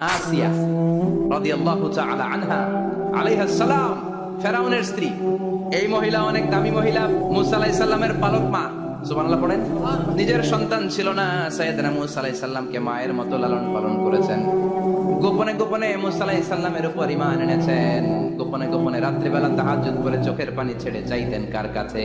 আসিয়া রাদিয়াল্লাহু তাআলা আনহা সালাম, ফেরাউনের স্ত্রী। এই মহিলা অনেক দামি মহিলা, মুসা আলাইহিস সালামের পালক মা। সুবহানাল্লাহ পড়েন। নিজের সন্তান ছিল না, সাইয়েদনা মুসা আলাইহিস সালামকে মায়ের মতো লালন পালন করেছেন। গোপনে গোপনে মুসা আলাইহিস সালামের উপর ঈমান এনেছেন। গোপনে গোপনে রাত্রিবেলা তাহাজ্জুদ করে চোখের পানি ছেড়ে চাইতেন কার কাছে?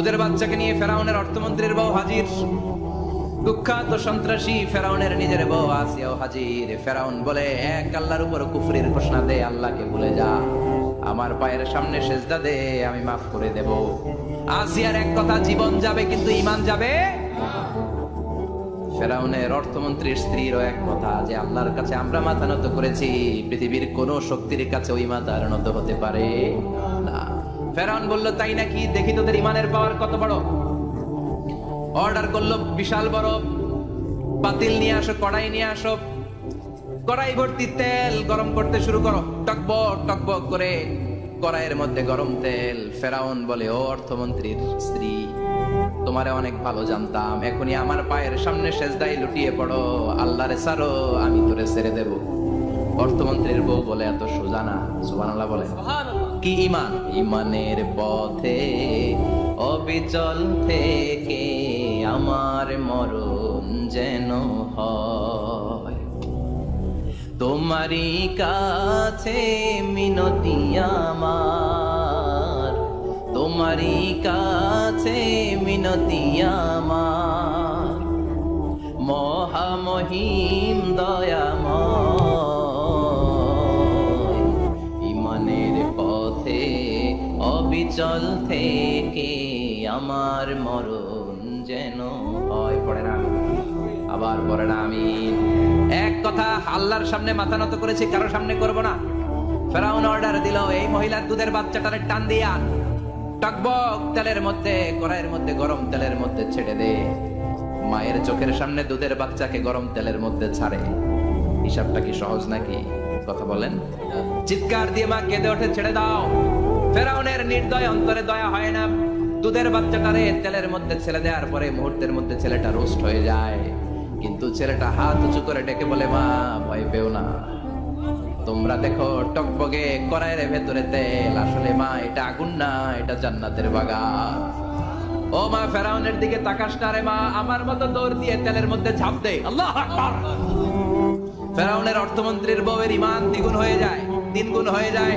দুধের বাচ্চাকে নিয়ে ফেরাউনের অর্থমন্ত্রীর বউ হাজির। কুখ্যাত সন্ত্রাসী ফেরাউনের নিজের বউ আসিয়াও হাজির। ফেরাউন বলে, এক আল্লাহর উপর কুফরির ঘোষণা দে, আল্লাহকে ভুলে যা। আমার পায়ের সামনে সেজদা দে, আমি মাফ করে দেব। আসিয়ার এক কথা, জীবন যাবে, কিন্তু ইমান যাবে ফেরাউনের অর্থমন্ত্রীর স্ত্রীরও এক কথা, যে আল্লাহর কাছে আমরা মাথা নত করেছি, পৃথিবীর কোন শক্তির কাছে ওই মাথার নত হতে পারে না। ফেরাউন বলল, তাই নাকি? দেখি তোদের ইমানের পাওয়ার কত বড়? অর্ডার করল, বিশাল বড়। পাতিল নিয়ে আসো, কড়াই নিয়ে আসো। কড়াই ভর্তি তেল গরম করতে শুরু করো। টকবক টকবক করে কড়াইয়ের মধ্যে গরম তেল। ফেরাউন বলে, ও অর্থমন্ত্রীর স্ত্রী, তোমারে অনেক ভালো জানতাম। এখনই আমার পায়ের সামনে সেজদাই লুটিয়ে পড়ো। আল্লাহরে সারো আমি তোরে ছেড়ে দেব। অর্থমন্ত্রীর বউ বলে এত সোজা না সুবহানাল্লাহ বলে। কি ইমান ইমানের পথে অবিচল থেকে আমার মরণ যেন হয়। তোমারই কাছে মিনতি আমার তোমারই কাছে মিনতি আমার। মহামহিম দয়াময় অবিচল থেকে আমার মরণ যেন হয়। পড়ে না আবার পড়ে না আমি এক কথা আল্লাহর সামনে মাথা নত করেছি কারও সামনে করব না। ফেরাউন অর্ডার দিল এই মহিলার দুধের বাচ্চাটারে টান দিয়ে আন টকবক তেলের মধ্যে কড়াইয়ের মধ্যে গরম তেলের মধ্যে ছেড়ে দে। মায়ের চোখের সামনে দুধের বাচ্চাকে গরম তেলের মধ্যে ছাড়ে। হিসাবটা কি সহজ নাকি? কথা বলেন। চিৎকার দিয়ে মা কেঁদে ওঠে ছেড়ে দাও। ফেরাউনের নির্দয় অন্তরে দয়া হয় না। দুধের বাচ্চাটারে তেলের মধ্যে ছেলে দেওয়ার পরে মুহূর্তের মধ্যে ছেলেটা রোস্ট হয়ে যায়। কিন্তু ছেলেটা হাত উঁচু করে ডেকে বলে, মা, ভয় পেও না। তোমরা দেখো টকবগে কড়াইয়ের ভেতরে তেল। আসলে মা, এটা আগুন না, এটা জান্নাতের বাগান। ও মা, ফেরাউনের দিকে তাকাস না রে মা। আমার মতো দৌড় দিয়ে তেলের মধ্যে ঝাঁপ দে। আল্লাহ ফেরাউনের অর্থমন্ত্রীর বউয়ের ইমান দ্বিগুণ হয়ে যায়, তিনগুণ হয়ে যায়।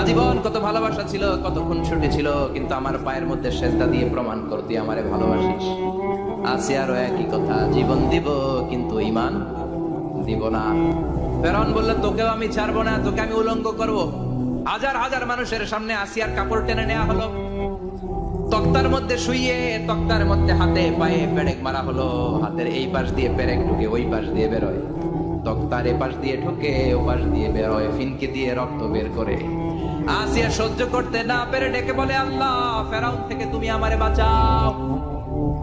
আজীবন কত ভালোবাসা ছিল কত খুনসুটি ছিল, কিন্তু আমার পায়ের মধ্যে সেজদা দিয়ে প্রমাণ কর, তুই আমারে ভালোবাসিস। আসিয়ারও একই কথা, জীবন দিব, কিন্তু ইমান দিব না। ফেরাউন বলল, তোকেও আমি ছাড়বো না, তোকে আমি উলঙ্গ করব। হাজার হাজার মানুষের সামনে আসিয়ার কাপড় টেনে নেওয়া হলো। তক্তার মধ্যে শুইয়ে, তক্তার মধ্যে হাতে পায়ে পেরেক মারা হলো। হাতের এই পাশ দিয়ে পেরেক ঢুকে ওই পাশ দিয়ে বেরোয়। তক্তার এ পাশ দিয়ে ঢুকে ও পাশ দিয়ে বেরোয়, ফিনকে দিয়ে রক্ত বের করে। আসিয়া সহ্য করতে না পেরে ডেকে বলে, আল্লাহ, ফেরাউন থেকে তুমি আমারে বাঁচাও।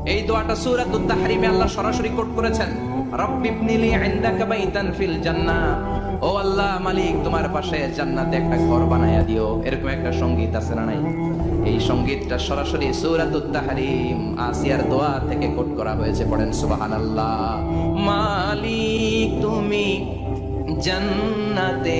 এই দোয়াটা সূরাতুত তাহরিমে আল্লাহ সরাসরি কোট করেছেন। রব্বিবনিলি ইনদাকা বাইতান ফিল জান্নাহ। ও আল্লাহ মালিক, তোমার পাশে জান্নাতে একটা ঘর বানায়া দিও। এরকম একটা সংগীত আছে না নাই? এই সঙ্গীতটা সরাসরি সূরাতুত তাহরিম আসিয়ার দোয়া থেকে কোট করা হয়েছে। পড়েন, সুবহানাল্লাহ। মালিক, তুমি জান্নাতে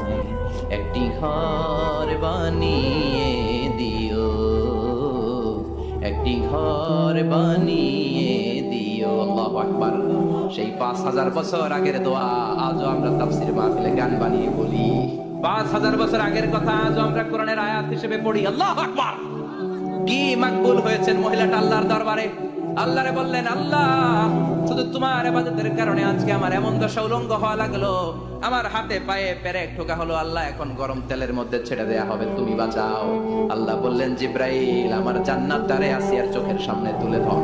একটি ঘর বানিয়ে দিও। একটি ঘর বানিয়ে দিও। আল্লাহু আকবার। সেই পাঁচ হাজার বছর আগের দোয়া আজও আমরা তাফসির মাহফিলে গান বানিয়ে বলি। পাঁচ হাজার বছর আগের কথা আজও আমরা কোরআনের আয়াত হিসেবে পড়ি। আল্লাহ আকবার। কি মাকবুল হয়েছেন মহিলাটা আল্লাহর দরবারে? আল্লাহরে বললেন, আল্লাহ, শুধু তোমার ইবাদতের কারণে আজকে আমার এমন দশা উলঙ্গ হওয়া লাগল। আমার হাতে পায়ে পেরেক ঠোকা হলো, আল্লাহ, এখন গরম তেলের মধ্যে ছেড়ে দেয়া হবে, তুমি বাঁচাও। আল্লাহ বললেন, জিব্রাইল, আমার জান্নাত দ্বারে আসিয়ার চোখের সামনে তুলে ধর।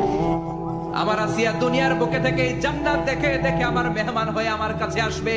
আমার আসিয়া দুনিয়ার বুকে থেকে জান্নাত দেখে দেখে আমার মেহমান হয়ে আমার কাছে আসবে।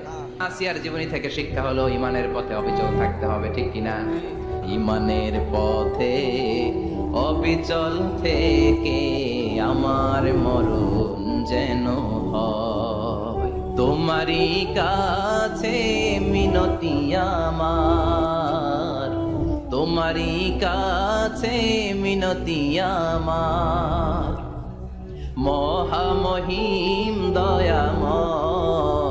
আসিয়ার জীবনী থেকে শিক্ষা হলো, ইমানের পথে অবিচল থাকতে হবে, ঠিক কিনা? ইমানের পথে অবিচল থেকে আমার মরণ যেন হয়। তোমারই কাছে মিনতি আমার, তোমারই কাছে মিনতি আমার। মহামহিম দয়াময়